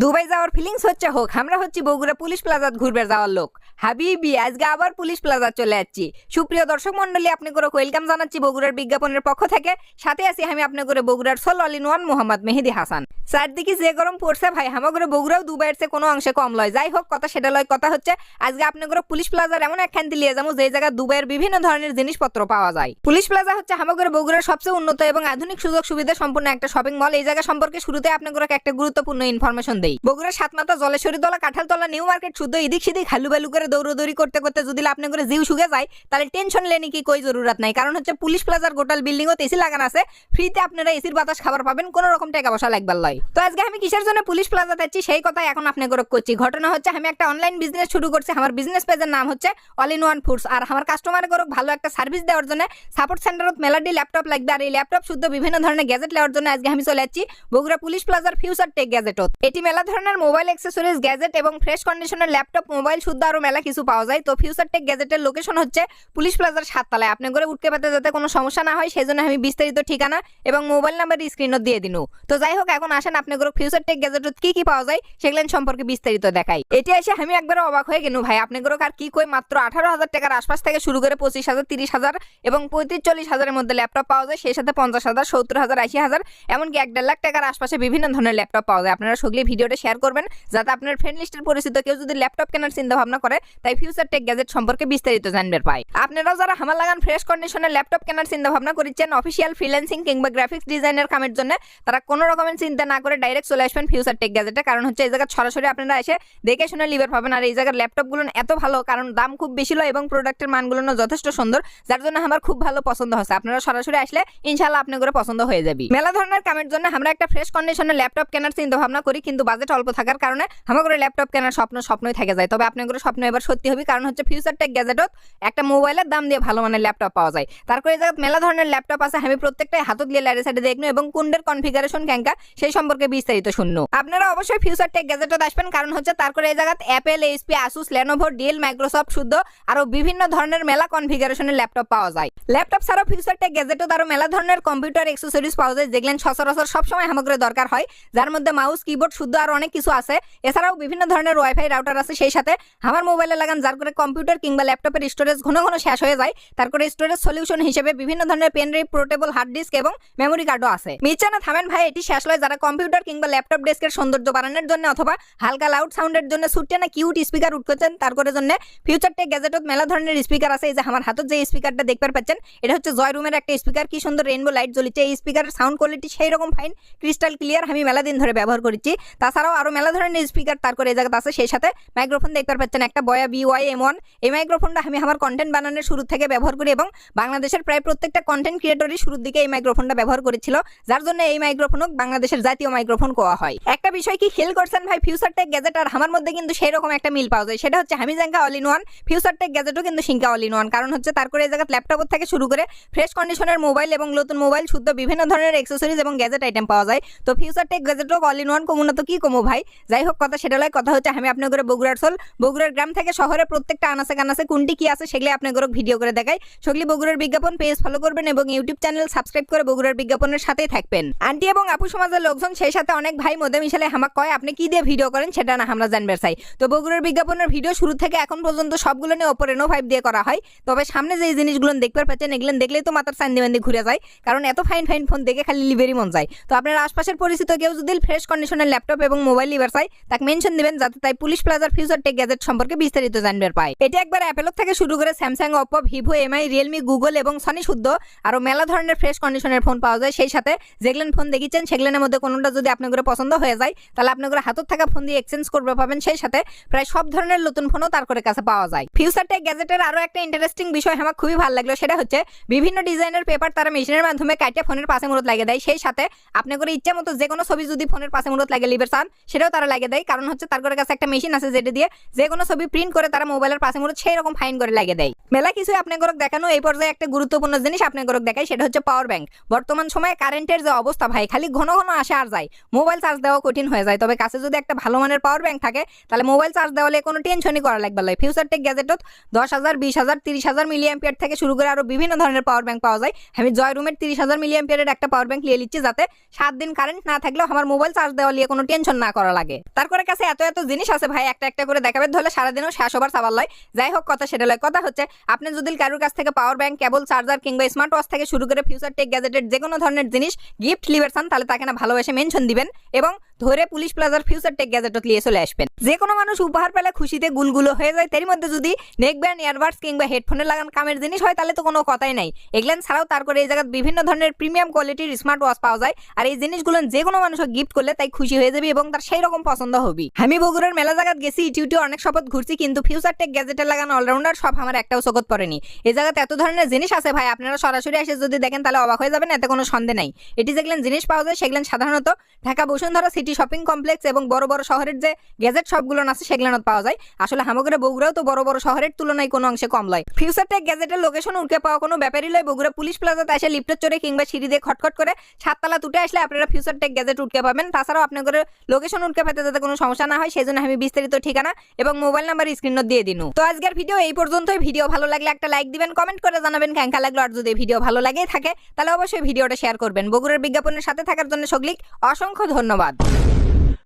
Dubai যাওয়ার feelings হচ্ছে, হোক, আমরা হচ্ছি বগুড়া পুলিশ প্লাজাত ঘুরবে যাওয়ার লোক। হাবিবি, আজকে আবার পুলিশ প্লাজা চলে যাচ্ছি। সুপ্রিয় দর্শক মন্ডলী আপনি করে ওয়েলকাম জানাচ্ছি বগুড়ার বিজ্ঞাপনের পক্ষ থেকে। সাথে আছি আমি আপনি করে বগুড়ার soul all in one Mohammad Mehedi Hasan. চারদিকে যে গরম পড়ছে ভাই, আমাগরে বগুড়াও দুবাইয়ের চেয়ে কোনো অংশে কম লয়। যাই হোক, কথা সেটা লয়, কথা হচ্ছে, আজকে আপনি করে পুলিশ প্লাজার এমন একখান দিয়ে যাব, যে জায়গায় দুবাইয়ের বিভিন্ন ধরনের জিনিসপত্র পাওয়া যায়। পুলিশ প্লাজা হচ্ছে আমাগরে বগুড়ার সবচেয়ে উন্নত এবং আধুনিক সুযোগ সুবিধা সম্পন্ন একটা শপিং মল এই জায়গা সম্পর্কে শুরুতে আপনাদের একটা গুরুত্বপূর্ণ ইনফরমেশন দেই। বগুড়ার সাতমাতা জলেশ্বরী তলা কাঁঠালতলা নিউ মার্কেট, শুদ্ধ এদিক সেদিক, হালু বালু করে দৌড়দৌড়ি করতে করতে যদি আপনি করে জিউ শুকে যায়, তাহলে টেনশন লেনি কি কই জরুরত নাই। কারণ হচ্ছে পুলিশ প্লাজার গোটাল বিল্ডিং ও এসি লাগানো আছে, ফ্রিতে আপনারা এসির বাতাস খাবার পাবেন, কোনো রকম টাকা পয়সা লাগবার লয়। তো আজকে আমি কিসের জন্য পুলিশ প্লাজা যাচ্ছি, সেই কথাই এখন আপনি করে করছি। ঘটনা হচ্ছে, আমি একটা অনলাইন বিজনেস শুরু করছি, আমার বিজনেস পেজের নাম হচ্ছে অল ইন ওয়ান ফুডস আর আমার কাস্টমার করে ভালো একটা সার্ভিস দেওয়ার জন্য সাপোর্ট সেন্টারত মেলাডি ল্যাপটপ লাগবে, আর এই ল্যাপটপ শুদ্ধ বিভিন্ন ধরনের গ্যাজেট নেওয়ার জন্য আজকে আমি চলে যাচ্ছি বগুড়া পুলিশ প্লাজার ফিউচার টেক গ্যাজেটত এটি মেলা ধরনের মোবাইল অ্যাক্সেসরিজ গ্যাজেট এবং ফ্রেশ কন্ডিশনের ল্যাপটপ মোবাইল শুদ্ধ আরও মেলা কিছু পাওয়া যায়। তো ফিউচার টেক গ্যাজেটের লোকেশন হচ্ছে পুলিশ প্লাজার সাততলায়। আপনি করে উঠতে পেতে যাতে কোনো সমস্যা না হয় সেই জন্য আমি বিস্তারিত ঠিকানা এবং মোবাইল নাম্বার স্ক্রিনও দিয়ে দিনু। তো যাই হোক, এখন আসেন আপনি করে ফিউচার টেক গ্যাজেটত কি কি পাওয়া যায়, সেগুলো সম্পর্কে বিস্তারিত দেখাই। এটি এসে আমি একবার অবাক হয়ে গেল ভাই। আপনি করে আর কি কই মাত্র আঠারো হাজার টাকার আশপাশ থেকে শুরু করে পঁচিশ হাজার, তিরিশ হাজার এবং পঁয়ত্রিশ চল্লিশ হাজারের মধ্যে ল্যাপটপ পাওয়া যায়, সেই সাথে পঞ্চাশ হাজার, সত্তর হাজার, আশি হাজার, এমনকি এক দেড় লাখ টাকার আশপাশে বিভিন্ন ধরনের ল্যাপটপ পাওয়া যায়। আপনারা সগলি ভিডিওটা শেয়ার করবেন যাতে আপনার ফ্রেন্ড লিস্টের পরিচিত কেউ যদি ল্যাপটপ কেনার চিন্তা ভাবনা করে, তাই ফিউচার টেক গ্যাজেট সম্পর্কে বিস্তারিত জানবেন পাই আপনারাও যারা হামার লাগান ফ্রেশ কন্ডিশনের ল্যাপটপ কেনার চিন্তা ভাবনা করেছেন অফিসিয়াল ফ্রিল্যান্সিং কিংবা গ্রাফিক্স ডিজাইনের কামের জন্য, তারা কোনো রকমের চিন্তা না করে ডাইরেক্ট চলে আসবেন ফিউচার টেক গ্যাজেটে কারণ হচ্ছে এই জায়গায় সরাসরি আপনারা এসে দেখে শুনে লিভার পাবেন। আর এই জায়গার ল্যাপটপগুলো এত ভালো, কারণ দাম খুব বেশি লয় এবং প্রোডাক্টের মানগুলো যথেষ্ট সুন্দর, যার জন্য আমার খুব ভালো পছন্দ হচ্ছে। আপনারা সরাসরি আসলে ইনশাল্লাহ আপনি করে পছন্দ হয়ে যাবে। মেলা ধরনের কামের জন্য আমরা একটা ফ্রেশ কন্ডিশনের ল্যাপটপ কেনার চিন্তা ভাবনা করি, কিন্তু বাজেট অল্প থাকার কারণে আমার ল্যাপটপ কেনার স্বপ্ন স্বপ্নই থেকে যায়। তবে আপনার স্বপ্ন এবার সত্যি হবে, কারণ হচ্ছে ফিউচার টেক গ্যাজেটত একটা মোবাইলের দাম দিয়ে ভালো মানের ল্যাপটপ পাওয়া যায়। তারপরে জায়গায় মেলা ধরনের ল্যাপটপ আছে, আমি প্রত্যেকটাই হাতত দিয়ে লাইরে সাইডে দেখনো এবং কুন্ডের কনফিগারেশন ক্যাঙ্কা সেই সম্পর্কে বিস্তারিত শুননো। আপনারা অবশ্যই ফিউচার টেক গ্যাজেটত আসবেন, কারণ হচ্ছে তারপরে এই জায়গায় Apple HP Asus Lenovo Dell Microsoft শুদ্ধ আরও বিভিন্ন ধরনের মেলা কনফিগারেশনের ল্যাপটপ পাওয়া যায়। ল্যাপটপ ছাড়াও ফিউচার টেক গ্যাজেটত আরও মেলা ধরনের কম্পিউটার এক্সেসরিজ পাওয়া যায়, যেগুলো সচরাচর সবসময় সামগ্রী দরকার হয়, যার মধ্যে মাউস কিবোর্ড শুদ্ধ আরও অনেক কিছু আছে। এছাড়াও বিভিন্ন ধরনের ওয়াইফাই রাউটার আছে সেই সাথে। আমার মোবাইলে লাগান, যার করে কম্পিউটার কিংবা ল্যাপটপের স্টোরেজ ঘন ঘন শেষ হয়ে যায়। তার করে স্টোরেজ সলিউশন হিসেবে বিভিন্ন ধরনের pen drive portable hard disk এবং মেমোরি কার্ডও আছে। মিচানা থামেন ভাই, এটি শেষ লয় যারা কম্পিউটার কিংবা ল্যাপটপ ডেস্কের সৌন্দর্য বাড়ানোর জন্য অথবা হালকা লাউড সাউন্ডের জন্য সুটে না কিউট স্পিকার উঠ করছেন, তার করে জন্য ফিউচার টেক গ্যাজেটত মেলা ধরনের স্পিকার আছে। এই যে আমার হাতত যে স্পিকারটা দেখতে পাচ্ছেন, এটা হচ্ছে জয় রুমের একটা স্পিকার কি সুন্দর রেইনবো লাইট জ্বলিছে, এই স্পিকারের সাউন্ড কোয়ালিটি সেই রকম ফাইন ক্রিস্টাল ক্লিয়ার আমি মেলা দিন ধরে ব্যবহার করেছি। তাছাড়াও আরও মেলা ধরনের স্পিকার তার করে এই জায়গাতে আছে। সেই সাথে মাইক্রোফোন দেখতে পাচ্ছেন একটা বয়া বি ওয়াই এম ওয়ান এই মাইক্রোফোনটা আমি আমার কন্টেন্ট বানানোর শুরু থেকে ব্যবহার করি এবং বাংলাদেশের প্রায় প্রত্যেকটা কন্টেন্ট ক্রিয়েটরই শুরুর দিকে এই মাইক্রোফোনটা ব্যবহার করেছিল, যার জন্য এই মাইক্রোফোনও বাংলাদেশের জাতীয় মাইক্রোফোন কোয়া হয়। একটা বিষয় কি খেল করছেন ভাই ফিউচার টেক গ্যাজেট আর আমার মধ্যে কিন্তু সেই রকম একটা মিল পাওয়া যায়, সেটা হচ্ছে আমি জাঙ্কা all in one future tech গ্যাজেটও কিন্তু সিঙ্কা অল ইন ওয়ান কারণ হচ্ছে তার করে এই জায়গায় ল্যাপটপ থেকে শুরু করে ফ্রেশ কন্ডিশনের মোবাইল এবং নতুন মোবাইল শুদ্ধ বিভিন্ন ধরনের এক্সেসরিজ এবং গ্যাজেট আইটেম পাওয়া যায়। তো ফিউচার টেক গ্যাজেটও অল ইন ওয়ান কমুনা তো কি কমু ভাই যাই হোক, কথা সেটা লয়, কথা হচ্ছে আমি আপনার বগুড়ার সোল বগুড়ার গ্রাম থেকে শহরে প্রত্যেকটা আনাসে কানাসে কোনটি কি আছে সেগুলো আপনার ভিডিও করে দেখাই। সেগুলি বগুড়ার বিজ্ঞাপন পেজ ফলো করবেন এবং ইউটিউব চ্যানেল সাবস্ক্রাইব করে বগুড়ার বিজ্ঞাপনের সাথেই থাকবেন। আন্টি এবং আপু সমাজের লোকজন, সেই সাথে অনেক ভাই মধ্যে মিশালে হামাক কয়, আপনি কি দিয়ে ভিডিও করেন সেটা না আমরা জানবার চাই। তো বগুড়ার বিজ্ঞাপনের ভিডিও শুরু থেকে এখন পর্যন্ত সবগুলো নিয়ে ওপরে নো ফাইভ দিয়ে করা হয়। তবে সামনে যে জিনিসগুলো দেখতে পাচ্ছেন, এগুলো দেখলেই তো মাথার সান্দি বান্দি ঘুরে যায়। কারণ এত ফাইন ফাইন ফোন দেখে খালি লিভারি মন যায়। তো আপনার আশপাশের পরিচিত কেউ যদি ফ্রেশ কন্ডিশনের ল্যাপটপ এবং মোবাইল লিভার চাই, তাকে মেনশন দিবেন যাতে তাই পুলিশ প্লাজার ফিউচার টেক গ্যাজেট সম্পর্কে বিস্তারিত জানবার পায়। এটা একবার অ্যাপেল থেকে শুরু করে Samsung Oppo Vivo Mi Realme Google এবং সনি শুদ্ধ আরও মেলা ধরনের ফ্রেশ কন্ডিশনের ফোন পাওয়া যায়। সেই সাথে যেগুলো ফোন দেখিচ্ছেন সেগুলোর মধ্যে কোনোটা যদি আপনার করে পছন্দ হয়ে যায়, তাহলে আপনার করে হাতত থাকা ফোন দিয়ে এক্সচেঞ্জ করবে পাবেন। সেই সাথে প্রায় সব ধরনের নতুন ফোনও তার করে কাছে পাওয়া যায়। ফিউচার টেক গ্যাজেটের আরও একটা ইন্টারেস্টিং বিষয় আমার খুবই ভালো লাগল, সেটা হচ্ছে বিভিন্ন ডিজাইনের পেপার তারা মেশিনের মাধ্যমে কাটিয়ে ফোনের পাশে মুরত লাগিয়ে দেয়। সেই সাথে আপনি করে ইচ্ছা মতো যে কোনো ছবি যদি ফোনের পাশে মুরত লাগে লিভার চান সেটাও তারা লাগিয়ে দেয়। কারণ হচ্ছে তার কাছে একটা মেশিন আছে যেটা দিয়ে যে কোনো ছবি প্রিন্ট করে তারা মোবাইলের পাশে মুরত সেই রকম ফাইন করে লাগিয়ে দেয়। মেলা কিছু আপনি করে দেখানো এই পর্যায়ে একটা গুরুত্বপূর্ণ জিনিস আপনি করে দেখায়, সেটা হচ্ছে পাওয়ার ব্যাংক বর্তমান সময়ে কারেন্টের যে অবস্থা ভাই, খালি ঘন ঘন আসে আর যায়। মোবাইল চার্জ দেওয়া কঠিন হয়ে যায়। তবে কাছে যদি একটা ভালো মানের পাওয়ার ব্যাংক থাকে, তাহলে মোবাইল চার্জ দেওয়ালে কোনো টেনশনই করা লাগবে না। ফিউচার টেক গ্যাজেটত দশ হাজার, বিশ হাজার, তিরিশ হাজার মিলি অ্যাম্পিয়ার থেকে শুরু করে আরও বিভিন্ন ধরনের পাওয়ার ব্যাংক পাওয়া যায়। আমি জয় রুমের তিরিশ হাজার মিলি অ্যাম্পিয়ারের একটা পাওয়ার ব্যাংক নিয়ে নিচ্ছি যাতে সাত দিন কারেন্ট না থাকলেও আমার মোবাইল চার্জ দেওয়া নিয়ে কোনো টেনশন মেনশন না করা লাগে। তারপরে কাছে এত এত জিনিস আছে ভাই, একটা একটা করে দেখাবে, ধরলে সারাদিনও শেষ হবার সাবার লয়। যাই হোক, কথা সেটা লয়। কথা হচ্ছে, আপনি যদি কারোর কাছ থেকে পাওয়ার ব্যাংক কেবল চার্জার কিংবা স্মার্ট ওয়াচ থেকে শুরু করে ফিউচার টেক গ্যাজেটের যে কোনো ধরনের জিনিস গিফট লিভার চান তাহলে তাকে না ভালোবেসে মেনশন দিবেন। এবং ধরে পুলিশ প্লাজার ফিউচার টেক গ্যাজেটত নিয়ে চলে আসবেন। যে কোনো মানুষ উপহার পেলে খুশিতে গুলগুলো হয়ে যায়। তার মধ্যে যদি নেক ব্যান্ড ইয়ারবাডস কিংবা হেডফোনে লাগান, কামের জিনিস হয়, তাহলে তো কোনো কথাই নাই। এগুলেন ছাড়াও তারপরে এই জায়গায় বিভিন্ন ধরনের প্রিমিয়াম কোয়ালিটির স্মার্ট ওয়াচ পাওয়া যায়। আর এই জিনিসগুলো যে কোনো মানুষকে গিফট করলে তাই খুশি হয়ে যাবে এবং তার সেই রকম পছন্দ হবে। আমি বগুড়ার মেলা জায়গাত গেছি ইটিউটি অনেক শপথ ঘুরছি, কিন্তু ফিউচার টেক গ্যাজেটের লাগানো অলরাউন্ডার সব আমার একটাও চোখত পড়েনি। এই জায়গাতে এত ধরনের জিনিস আছে ভাই, আপনারা সরাসরি এসে যদি দেখেন, তাহলে অবাক হয়ে যাবেন, এতে কোনো সন্দেহ নাই। এটি যেগুলো জিনিস পাওয়া যায় সেগুলো সাধারণত Dhaka Bashundhara city shopping complex এবং বড় বড় শহরের যে গ্যাজেট সবগুলো আছে সেগুলো পাওয়া যায়। আসলে হামগরে বগুড়াও তো বড় বড় শহরের তুলনায় কোনো অংশে কম লয়। ফিউচার টেক গ্যাজেটের লোকেশন উঠে পাওয়া কোনো ব্যাপারই লয় বগুড়া পুলিশ প্লাজাতে এসে লিফটের চড়ে কিংবা সিঁড়ি দিয়ে খটখট করে সাততলা তুটে আসলে আপনারা ফিউচার টেক গ্যাজেট উঠকে পাবেন। তাছাড়াও আপনাদের লোকেশন উঠকে পেতে যাতে কোনো সমস্যা না হয় সেই জন্য আমি বিস্তারিত ঠিকানা এবং মোবাইল নাম্বার স্ক্রিনত দিয়ে দিন। তো আজকের ভিডিও এই পর্যন্তই। ভিডিও ভালো লাগলে একটা লাইক দিবেন কমেন্ট করে জানাবেন কেঙ্কা লাগল। আর যদি ভিডিও ভালো লাগে থাকে, তাহলে অবশ্যই ভিডিওটা শেয়ার করবেন। বগুড়ার বিজ্ঞাপনের সাথে থাকার জন্য সগলিক অসংখ্য ধন্যবাদ।